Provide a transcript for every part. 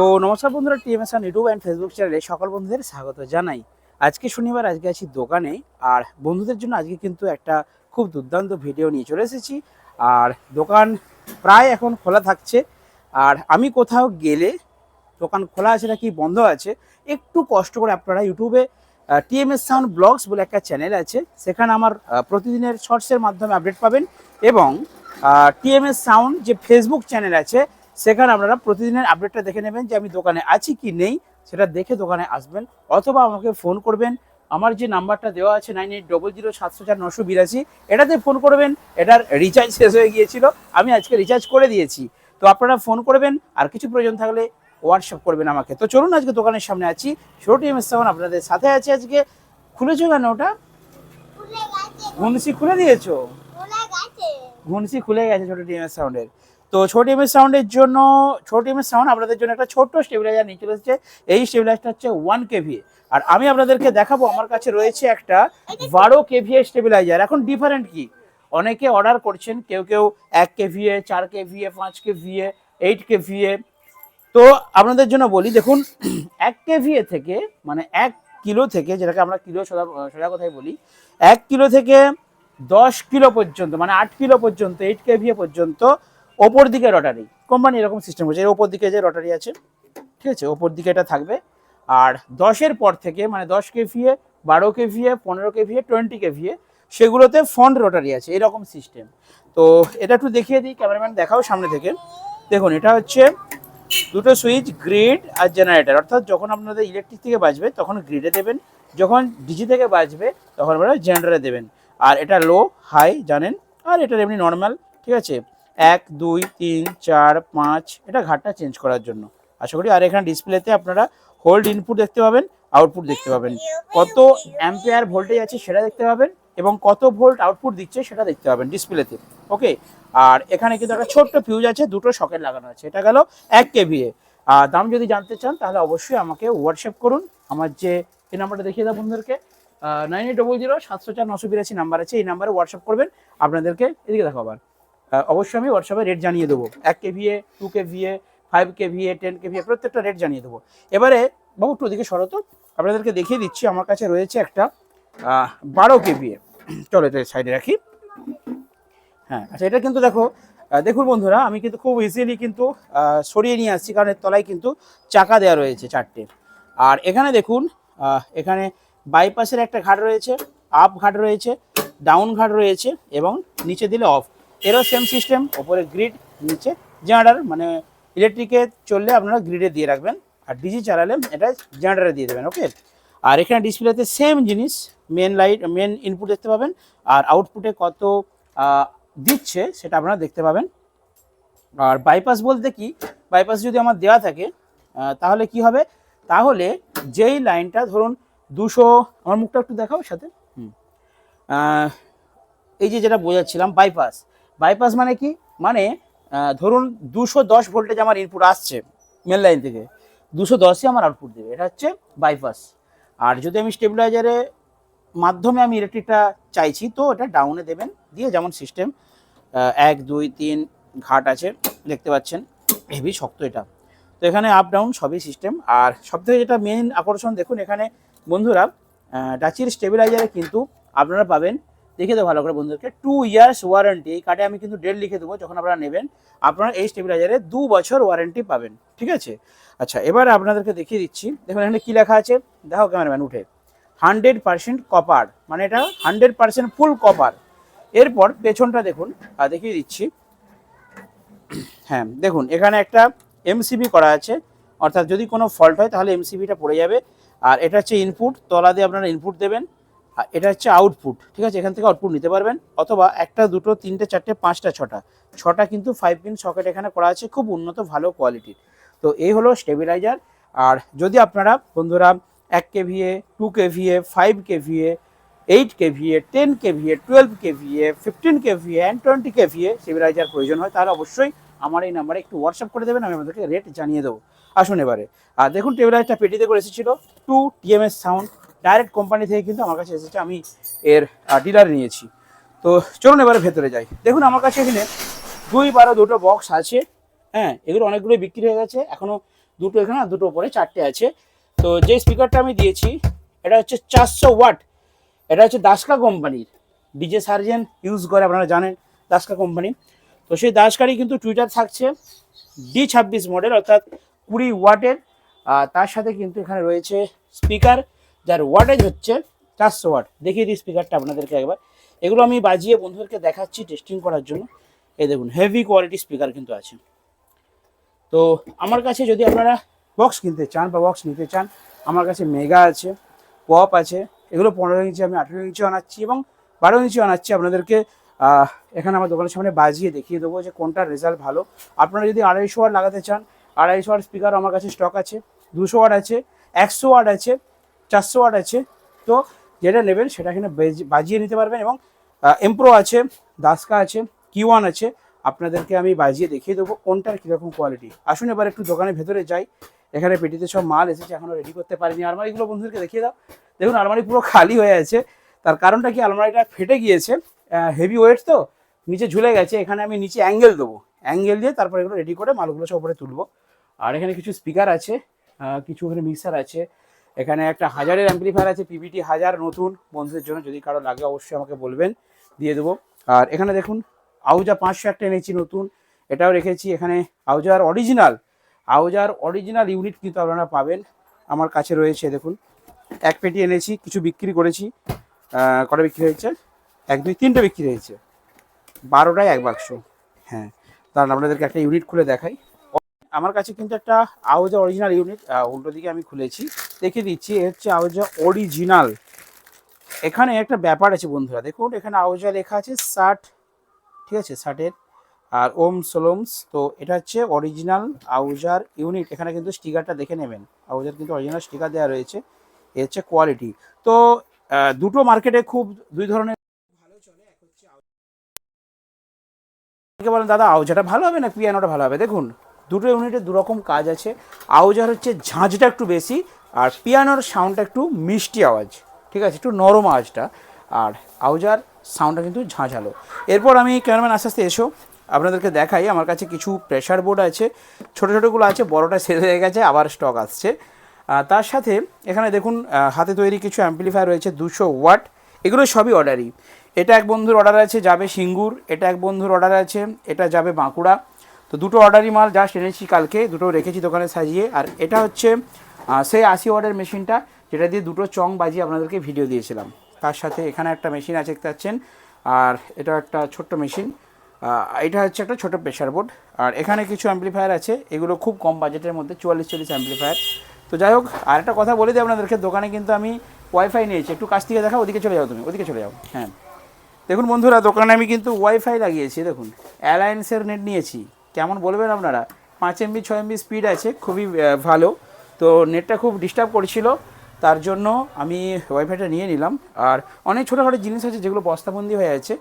So নমস্কার বন্ধুরা টিএমএসআন YouTube and Facebook চ্যানেলে সকল বন্ধুদের স্বাগত জানাই। আজকে শনিবার, আজকে আছি দোকানে, আর বন্ধুদের জন্য আজকে কিন্তু একটা খুব দুর্দান্ত ভিডিও নিয়ে চলে এসেছি। আর দোকান প্রায় এখন খোলা থাকছে। আর আমি কোথাও গেলে দোকান খোলা আছে নাকি বন্ধ আছে, একটু কষ্ট করে আপনারা ইউটিউবে টিএমএস সাউন্ড ব্লগস বলে একটা চ্যানেল আছে, সেখানে আমার প্রতিদিনের শর্টসের মাধ্যমে আপডেট পাবেন। এবং টিএমএস সাউন্ড যে ফেসবুক চ্যানেল আছে সেখানে আপনারা প্রতিদিনের আপডেটটা দেখে নেবেন যে আমি দোকানে আছি কি নেই সেটা দেখে দোকানে আসবেন। অথবা আমাকে ফোন করবেন। আমার যে নাম্বারটা দেওয়া আছে নাইন এইট ডবল জিরো সাতশো চার নশো বিরাশি এটাতে ফোন করবেন। এটার রিচার্জ শেষ হয়ে গিয়েছিল। আমি আজকে রিচার্জ করে দিয়েছি। তো আপনারা ফোন করবেন। আর কিছু প্রয়োজন থাকলে হোয়াটসঅ্যাপ করবেন আমাকে। তো চলুন আজকে দোকানের সামনে আছি। ছোট এম এস আপনাদের সাথে আছে আজকে। খুলেছো কেন ওটা? ঘুনসি খুলে দিয়েছ? ঘুনসি খুলে গেছে ছোট টিএমএস সাউন্ডের তো ছোট টিএমএস সাউন্ডের জন্য, ছোট টিএমএস সাউন্ড আপনাদের জন্য একটা ছোট্ট স্টেবিলাইজার নিয়ে চলে এসেছে। এই স্টেবিলাইজারটা হচ্ছে ওয়ান কেভি আর আমি আপনাদেরকে দেখাবো, আমার কাছে রয়েছে একটা বারো কেভিএ স্টেবিলাইজার এখন ডিফারেন্ট কি? অনেকে অর্ডার করছেন, কেউ কেউ এক কেভি এ, চার কেভি এ, পাঁচ K V A eight K V A. তো আপনাদের জন্য বলি, দেখুন, এক কেভি এ থেকে মানে এক কিলো থেকে, যেটাকে আমরা কিলো সোজা সোজা কথাই বলি, এক কিলো থেকে দশ কিলো পর্যন্ত মানে আট কিলো পর্যন্ত এইট কেভি এ পর্যন্ত ওপর দিকে রটারি। কোম্পানি এরকম সিস্টেম হচ্ছে এর ওপর দিকে যে রটারি আছে, ঠিক আছে? ওপর দিকে এটা থাকবে। আর দশের পর থেকে মানে দশ কেভিএ বারো কেভিএ পনেরো K V A twenty K V A সেগুলোতে ফন্ড রটারি আছে, এরকম সিস্টেম তো এটা একটু দেখিয়ে দিই ক্যামেরাম্যান দেখাও সামনে থেকে। দেখুন, এটা হচ্ছে দুটো সুইচ গ্রিড আর জেনারেটার অর্থাৎ যখন আপনাদের ইলেকট্রিক থেকে বাজবে, তখন গ্রিডে দেবেন। যখন ডিজি থেকে বাজবে, তখন আপনারা জেনারেটরে দেবেন। আর এটা লো হাই জানেন? আর এটা এমনি নর্মাল ঠিক আছে? এক, দুই, তিন, চার, পাঁচ, এটা ঘাটটা চেঞ্জ করার জন্য। আশা করি আর এখানে ডিসপ্লেতে আপনারা হোল্ড ইনপুট দেখতে পাবেন আউটপুট দেখতে পাবেন। কত অ্যাম্পেয়ার ভোল্টেজ আছে সেটা দেখতে পাবেন এবং কত ভোল্ট আউটপুট দিচ্ছে সেটা দেখতে পাবেন ডিসপ্লেতে ওকে আর এখানে কিন্তু একটা ছোট্ট ফিউজ আছে, দুটো সকেট লাগানো আছে। এটা গেল এক কেভিএ আর দাম যদি জানতে চান, তাহলে অবশ্যই আমাকে হোয়াটসঅ্যাপ করুন। আমার যে, এই নাম্বারটা দেখিয়ে দাও বন্ধুদেরকে। নাইন এইট ডবল জিরো সাতশো চার, নশো বিরাশি নাম্বার আছে। এই নাম্বারে হোয়াটসঅ্যাপ করবেন। আপনাদেরকে এদিকে দেখো আবার। অবশ্যই আমি হোয়াটসঅ্যাপে রেট জানিয়ে দেবো। এক K V A two K V A five K V A ten K V A প্রত্যেকটা রেট জানিয়ে দেবো। এবারে বাবু একটু ওদিকে সরো তো। আপনাদেরকে দেখিয়ে দিচ্ছি, আমার কাছে রয়েছে একটা বারো কেভিএ চলো এটা সাইডে রাখি। হ্যাঁ আচ্ছা এটা কিন্তু দেখো দেখুন বন্ধুরা, আমি কিন্তু খুব ইজিলি কিন্তু সরিয়ে নিয়ে আসছি, কারণ এর তলায় কিন্তু চাকা দেওয়া রয়েছে চারটে। আর এখানে দেখুন এখানে বাইপাসের একটা ঘাট রয়েছে আপ ঘাট রয়েছে ডাউন ঘাট রয়েছে, এবং নিচে দিলে অফ এরও সেম সিস্টেম ওপরে গ্রিড নিচে জেনারেটার মানে ইলেকট্রিকে চললে আপনারা গ্রিডে দিয়ে রাখবেন, আর ডিজি চালালে এটা জেনারেটারে দিয়ে দেবেন ওকে আর এখানে ডিসপ্লেতে সেম জিনিস মেন লাইট মেন ইনপুট দেখতে পাবেন, আর আউটপুটে কত দিচ্ছে সেটা আপনারা দেখতে পাবেন। আর বাইপাস বলতে কি বাইপাস যদি আমার দেওয়া থাকে তাহলে কি হবে? তাহলে যেই লাইনটা ধরুন দুশো, আমার মুখটা একটু দেখাও সাথে। হুম। এই যে যেটা বোঝাচ্ছিলাম বাইপাস বাইপাস মানে কি? মানে ধরুন দুশো দশ ভোল্টেজ আমার ইনপুট আসছে মেন লাইন থেকে। দুশো দশই আমার আউটপুট দেবে। এটা হচ্ছে বাইপাস আর যদি আমি স্টেবিলাইজারে মাধ্যমে আমি ইলেকট্রিকটা চাইছি, তো এটা ডাউনে দেবেন। দিয়ে যেমন সিস্টেম এক, দুই, তিন ঘাট আছে, দেখতে পাচ্ছেন। হেভি শক্ত এটা। তো এখানে আপ ডাউন সবই সিস্টেম আর সবথেকে যেটা মেন আকর্ষণ, দেখুন এখানে বন্ধুরা ডাচির স্টেবিলাইজারে কিন্তু আপনারা পাবেন দেখে দেবো ভালো করে বন্ধুদেরকে। টু ইয়ার্স ওয়ারেন্টি এই কার্ডে আমি কিন্তু ডেট লিখে দেবো যখন আপনারা নেবেন আপনারা এই স্টেবিলাইজারে দু বছর ওয়ারেন্টি পাবেন ঠিক আছে? আচ্ছা এবার আপনাদেরকে দেখিয়ে দিচ্ছি। দেখুন এখানে কী লেখা আছে? দেখো ক্যামেরাম্যান উঠে। হান্ড্রেড পার্সেন্ট কপার মানে এটা হান্ড্রেড পার্সেন্ট ফুল কপার এরপর পেছনটা দেখুন আহ, দেখিয়ে দিচ্ছি। হ্যাঁ দেখুন এখানে একটা এমসিবি করা আছে। অর্থাৎ যদি কোনো ফল্ট হয় তাহলে এমসিবিটা পড়ে যাবে। আর এটা হচ্ছে ইনপুট তলা দিয়ে আপনারা ইনপুট দেবেন। আর এটা হচ্ছে আউটপুট ঠিক আছে? এখান থেকে আউটপুট নিতে পারবেন, অথবা একটা, দুটো, তিনটে, চারটে, পাঁচটা, ছটা। ছটা কিন্তু ফাইভ পিন সকেট এখানে করা আছে, খুব উন্নত, ভালো কোয়ালিটির তো এই হলো স্টেবিলাইজার আর যদি আপনারা, বন্ধুরা, এক K V A two K V A five K V A eight K V A ten K V A twelve K V A fifteen K V A and twenty K V A stabiliser প্রয়োজন হয়, তাহলে অবশ্যই আমার এই নাম্বারে একটু WhatsApp করে দেবেন, আমি আপনাদেরকে রেট জানিয়ে দেবো। আসুন এবারে। আর দেখুন টেবিলাইজারটা পেটিতে করে এসেছিল to TMS sound direct company থেকে কিন্তু আমার কাছে এসেছে, আমি এর ডিলার নিয়েছি। তো চলুন এবারে ভেতরে যাই। দেখুন, আমার কাছে এখানে দুই বারো দুটো বক্স আছে। হ্যাঁ এগুলো অনেকগুলো বিক্রি হয়ে গেছে। এখনও দুটো এখানে দুটো উপরে চারটে আছে। তো যে স্পিকারটা আমি দিয়েছি, এটা হচ্ছে চারশো ওয়াট। এটা হচ্ছে দাসকা কোম্পানির। ডিজে সার্জেন ইউজ করে, আপনারা জানেন, দাসকা কোম্পানি। তো সেই দাসকারই কিন্তু টুইটার থাকছে। ডি ছাব্বিশ মডেল অর্থাৎ কুড়ি ওয়াটের। তার সাথে কিন্তু এখানে রয়েছে স্পিকার যার ওয়াটেজ হচ্ছে চারশো ওয়াট দেখিয়ে দিই স্পিকারটা আপনাদেরকে একবার। এগুলো আমি বাজিয়ে বন্ধুদেরকে দেখাচ্ছি টেস্টিং করার জন্য। এই দেখুন হেভি কোয়ালিটি স্পিকার কিন্তু আছে। তো আমার কাছে যদি আপনারা বক্স কিনতে চান বা বক্স নিতে চান, আমার কাছে মেগা আছে পপ আছে, এগুলো পনেরো ইঞ্চি, আমি আঠেরো ইঞ্চি আনাচ্ছি এবং বারো ইঞ্চি আনাচ্ছি আপনাদেরকে। এখানে আমার দোকানের সামনে বাজিয়ে দেখিয়ে দেবো যে কোনটার রেজাল্ট ভালো। আপনারা যদি আড়াইশো ওয়াট লাগাতে চান, আড়াইশো ওয়াট স্পিকার আমার কাছে স্টক আছে, দুশো ওয়াট আছে, একশো ওয়াট আছে চারশো ওয়াট আছে। তো যেটা নেবেন সেটা এখানে বাজিয়ে নিতে পারবেন এবং এমপ্রো আছে, দাসকা আছে কি ওয়ান আছে। আপনাদেরকে আমি বাজিয়ে দেখিয়ে দেবো কোনটার কীরকম কোয়ালিটি আসুন এবার একটু দোকানের ভেতরে যাই। এখানে পেটিতে সব মাল এসেছে এখনও রেডি করতে পারিনি। আলমারিগুলো বন্ধুদেরকে দেখিয়ে দাও। দেখুন, আলমারি পুরো খালি হয়ে আছে। তার কারণটা কি? আলমারিটা ফেটে গিয়েছে হেভি ওয়েট তো, নিচে ঝুলে গেছে। এখানে আমি নিচে অ্যাঙ্গেল দেবো। অ্যাঙ্গেল দিয়ে তারপর এগুলো রেডি করে মালগুলো সব উপরে তুলবো। আর এখানে কিছু স্পিকার আছে কিছু এখানে মিক্সার আছে। এখানে একটা হাজারের অ্যাম্পলিফায়ার আছে পিভিটি হাজার নতুন বন্ধুদের জন্য, যদি কারও লাগে অবশ্যই আমাকে বলবেন, দিয়ে দেবো। আর এখানে দেখুন আউজা পাঁচশো একটা এনেছি নতুন, এটাও রেখেছি। এখানে আউজার অরিজিনাল আউজার অরিজিনাল ইউনিট কিন্তু আপনারা পাবেন। আমার কাছে রয়েছে, দেখুন, এক পেটি এনেছি, কিছু বিক্রি করেছি। কটা বিক্রি হয়েছে? এক, দুই, তিনটে বিক্রি হয়েছে। বারোটায় এক বাক্স। হ্যাঁ তাহলে আপনাদেরকে একটা ইউনিট খুলে দেখাই। আমার কাছে কিন্তু একটা আউজা অরিজিনাল ইউনিট উল্টো দিকে আমি খুলেছি। দেখে দিচ্ছি, এ হচ্ছে আউজা অরিজিনাল এখানে একটা ব্যাপার আছে বন্ধুরা, দেখুন, এখানে আউজা লেখা আছে ষাট, ঠিক আছে, ষাটের, আর ওম সোলোমস, তো এটা হচ্ছে অরিজিনাল আউজার ইউনিট এখানে কিন্তু স্টিকারটা দেখে নেবেন আউজার কিন্তু অরিজিনাল স্টিকার দেওয়া রয়েছে, এ হচ্ছে কোয়ালিটি তো দুটো মার্কেটে খুব দুই ধরনের ভালো চলে, এক হচ্ছে বলেন, দাদা আউজাটা ভালো হবে না? পিয়ানোটা ভালো হবে? দেখুন দুটো ইউনিটের দুরকম কাজ আছে। আউজার হচ্ছে ঝাঁঝটা একটু বেশি, আর পিয়ানোর সাউন্ডটা একটু মিষ্টি আওয়াজ, ঠিক আছে? একটু নরম আওয়াজটা। আর আউজার সাউন্ডটা কিন্তু ঝাঁঝালো। এরপর আমি ক্যামেরাম্যান আস্তে আস্তে এসো, আপনাদেরকে দেখাই। আমার কাছে কিছু প্রেশার বোর্ড আছে। ছোটো ছোটোগুলো আছে, বড়টা শেষ হয়ে গেছে, আবার স্টক আসছে। তার সাথে এখানে দেখুন হাতে তৈরি কিছু অ্যাম্পলিফায়ার রয়েছে, দুশো ওয়াট। এগুলো সবই অর্ডারই এটা এক বন্ধুর অর্ডার আছে, যাবে সিঙ্গুর, এটা এক বন্ধুর অর্ডার আছে, এটা যাবে বাঁকুড়া। তো দুটো অর্ডারই মাল, জাস্ট এনেছি কালকে, দুটো রেখেছি দোকানে সাজিয়ে। আর এটা হচ্ছে সেই আশি ওয়ার্ডের মেশিনটা, যেটা দিয়ে দুটো চং বাজিয়ে আপনাদেরকে ভিডিও দিয়েছিলাম। তার সাথে এখানে একটা মেশিন আছে দেখতে পাচ্ছেন, আর এটা একটা ছোট্ট মেশিন। এটা হচ্ছে একটা ছোট প্রেশার বোর্ড। আর এখানে কিছু অ্যাম্পলিফায়ার আছে, এগুলো খুব কম বাজেটের মধ্যে, চুয়াল্লিশ, চল্লিশ অ্যাম্পলিফায়ার তো যাই হোক, আর একটা কথা বলে দিই আপনাদেরকে, দোকানে কিন্তু আমি ওয়াইফাই নিয়েছি, একটু কাছ থেকে দেখা ওদিকে চলে যাও তুমি, ওদিকে চলে যাও হ্যাঁ। দেখুন বন্ধুরা, দোকানে আমি কিন্তু ওয়াইফাই লাগিয়েছি, দেখুন অ্যালায়েন্সের নেট নিয়েছি। কেমন বলবেন আপনারা? পাঁচ এমবি ছয় এমবি স্পিড আছে খুবই ভালো। তো নেটটা খুব ডিস্টার্ব করছিল তার জন্য আমি ওয়াইফাইটা নিয়ে নিলাম। আর অনেক ছোটোখাটো জিনিস আছে যেগুলো বস্তাবন্দি হয়ে আছে।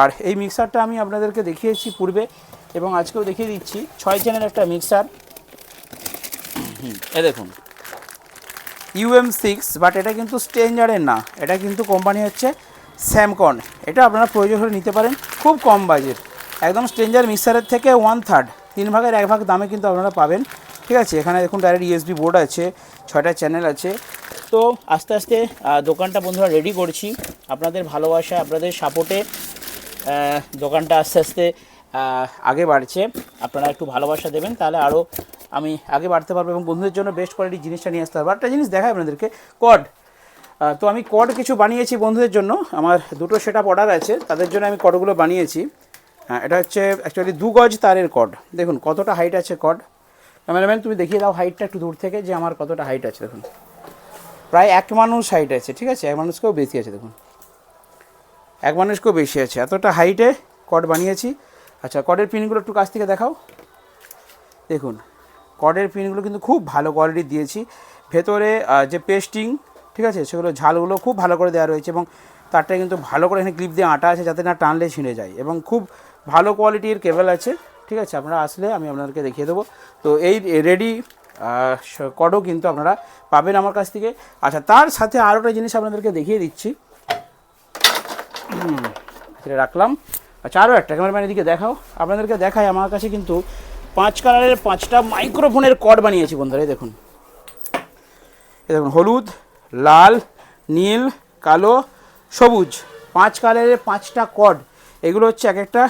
আর এই মিক্সারটা আমি আপনাদেরকে দেখিয়েছি পূর্বে এবং আজকেও দেখিয়ে দিচ্ছি। ছয় চ্যানেল একটা মিক্সার এ দেখুন। ইউএম সিক্স বাট এটা কিন্তু স্ট্রেঞ্জারের না। এটা কিন্তু কোম্পানি হচ্ছে স্যামকন এটা আপনারা প্রয়োজন হলে নিতে পারেন। খুব কম বাজেট একদম স্ট্রেঞ্জার মিক্সারের থেকে ওয়ান থার্ড তিন ভাগের এক ভাগ দামে কিন্তু আপনারা পাবেন। ঠিক আছে, এখানে দেখুন ডাইরেক্ট ইউএসবি বোর্ড আছে, ছয়টা চ্যানেল আছে। তো আস্তে আস্তে দোকানটা বন্ধুরা রেডি করছি। আপনাদের ভালোবাসা, আপনাদের সাপোর্টে দোকানটা আস্তে আস্তে আগে বাড়ছে। আপনারা একটু ভালোবাসা দেবেন, তাহলে আরও আমি আগে বাড়তে পারব এবং বন্ধুদের জন্য বেস্ট কোয়ালিটির জিনিসটা নিয়ে আসতে পারব। একটা জিনিস দেখায় আপনাদেরকে কড তো আমি কড কিছু বানিয়েছি বন্ধুদের জন্য। আমার দুটো সেট অর্ডার আছে, তাদের জন্য আমি কডগুলো বানিয়েছি। এটা হচ্ছে অ্যাকচুয়ালি দু গজ তারের কড দেখুন, কতটা হাইট আছে কড ক্যামেরাম্যান তুমি দেখিয়ে দাও হাইটটা একটু দূর থেকে যে আমার কতটা হাইট আছে, দেখুন। প্রায় এক মানুষ হাইট আছে, ঠিক আছে? এক মানুষকেও বেশি আছে, দেখুন। এক মানুষকেও বেশি আছে। এতটা হাইটে কড বানিয়েছি। আচ্ছা কডের পিনগুলো একটু কাছ থেকে দেখাও। দেখুন কডের পিনগুলো কিন্তু খুব ভালো কোয়ালিটির দিয়েছি। ভেতরে যে পেস্টিং ঠিক আছে? সেগুলো ঝালগুলো খুব ভালো করে দেওয়া রয়েছে এবং তারটা কিন্তু ভালো করে এখানে ক্লিপ দিয়ে আটা আছে যাতে না টানলে ছিঁড়ে যায় এবং খুব ভালো কোয়ালিটির কেবল আছে, ঠিক আছে? আপনারা আসলে আমি আপনাদেরকে দেখিয়ে দেবো। তো এই রেডি কডও কিন্তু আপনারা পাবেন আমার কাছ থেকে। আচ্ছা তার সাথে আরও একটা জিনিস আপনাদেরকে দেখিয়ে দিচ্ছি। রাখলাম। আচ্ছা আরও একটা ক্যামেরাম্যান এদিকে দেখাও। আপনাদেরকে দেখায় আমার কাছে কিন্তু পাঁচ কালারের পাঁচটা মাইক্রোফোনের কর্ড বানিয়েছি বন্ধুরা দেখুন। এই দেখুন, হলুদ, লাল, নীল, কালো, সবুজ, পাঁচ কালারের পাঁচটা কর্ড এগুলো হচ্ছে এক একটা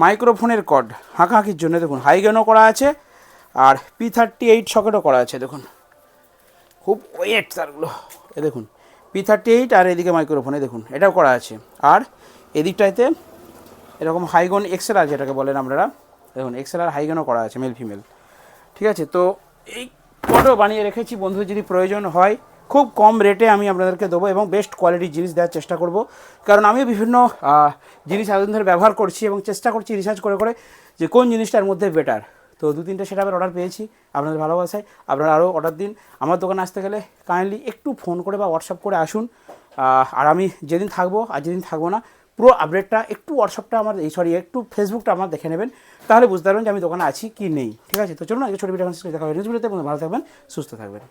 মাইক্রোফোনের কর্ড হাঁকাহাঁকির জন্য দেখুন হাইগেনও করা আছে আর পি থার্টি এইট সকেটও করা আছে, দেখুন। খুব ওয়েট তারগুলো। এ দেখুন পি থার্টি এইট আর এদিকে মাইক্রোফোনে দেখুন, এটাও করা আছে। আর এদিকটাতে এরকম হাইগন এক্সেল যেটাকে বলেন আপনারা। দেখুন এক্সেল আর হাইগনও করা আছে মেল ফিমেল ঠিক আছে, তো এই কটও বানিয়ে রেখেছি বন্ধু যদি প্রয়োজন হয় খুব কম রেটে আমি আপনাদেরকে দেবো এবং বেস্ট কোয়ালিটির জিনিস দেওয়ার চেষ্টা করব। কারণ আমিও বিভিন্ন জিনিস এতদিন ধরে ব্যবহার করছি এবং চেষ্টা করছি রিসার্চ করে করে যে কোন জিনিসটার মধ্যে বেটার তো দু, তিনটে সেটাপের অর্ডার পেয়েছি আপনাদের ভালোবাসায়। আপনারা আরও অর্ডার দিন। আমার দোকানে আসতে গেলে কাইন্ডলি একটু ফোন করে বা হোয়াটসঅ্যাপ করে আসুন। আর আমি যেদিন থাকব আর যেদিন থাকব না, পুরো আপডেটটা একটু হোয়াটসঅ্যাপটা আমার, এই সরি একটু ফেসবুকটা আমার দেখে নেবেন। তাহলে বুঝতে পারবেন যে আমি দোকানে আছি কি নেই। ঠিক আছে? তো চলুন আজকে ছোটো ভিডিও দেখা হবে ভালো থাকবেন, সুস্থ থাকবেন।